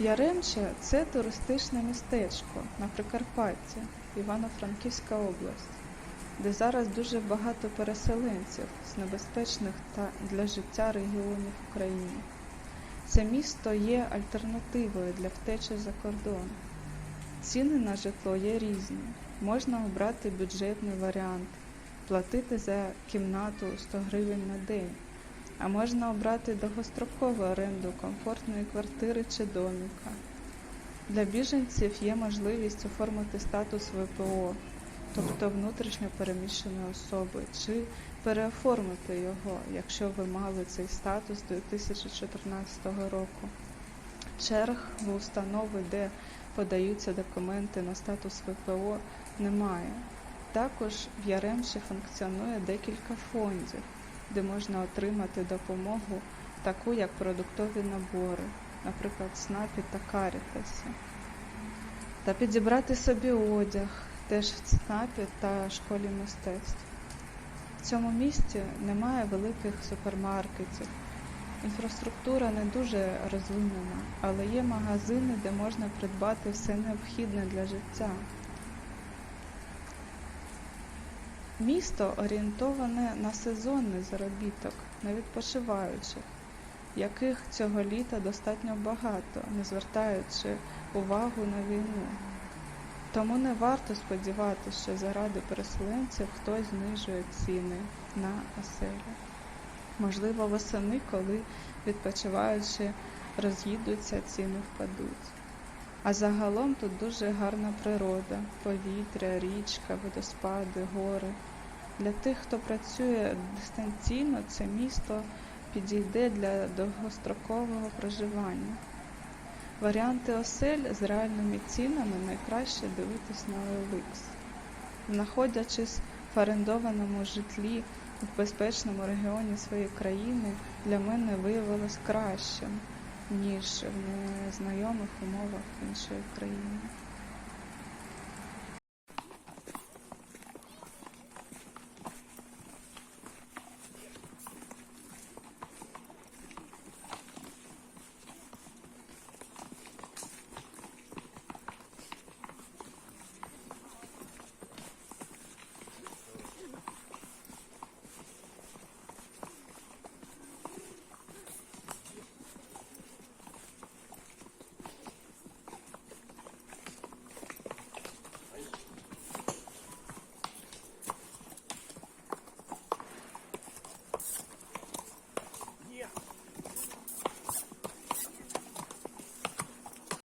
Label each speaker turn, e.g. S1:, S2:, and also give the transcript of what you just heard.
S1: Яремче це туристичне містечко на Прикарпатті, Івано-Франківська область, де зараз дуже багато переселенців з небезпечних та для життя регіонів України. Це місто є альтернативою для втечі за кордон. Ціни на житло є різні. Можна обрати бюджетний варіант, платити за кімнату 100 гривень на день, а можна обрати довгострокову оренду комфортної квартири чи доміка. Для біженців є можливість оформити статус ВПО, тобто внутрішньо переміщеної особи, чи переоформити його, якщо ви мали цей статус 2014 року. Черг в установи, де подаються документи на статус ВПО, немає. Також в Яремчі функціонує декілька фондів, де можна отримати допомогу, таку як продуктові набори, наприклад, СНАПі та Карітасі, та підібрати собі одяг, теж в ЦНАПі та школі мистецтв. В цьому місті немає великих супермаркетів. Інфраструктура не дуже розвинена, але є магазини, де можна придбати все необхідне для життя. Місто орієнтоване на сезонний заробіток, на відпочиваючих, яких цього літа достатньо багато, не звертаючи увагу на війну. Тому не варто сподіватися, що заради переселенців хтось знижує ціни на оселю. Можливо, восени, коли відпочиваючи роз'їдуться, ціни впадуть. А загалом тут дуже гарна природа, повітря, річка, водоспади, гори. Для тих, хто працює дистанційно, це місто підійде для довгострокового проживання. Варіанти осель з реальними цінами найкраще дивитись на OLX. Знаходячись в орендованому житлі в безпечному регіоні своєї країни, для мене виявилось кращим, ніж в незнайомих умовах іншої країни.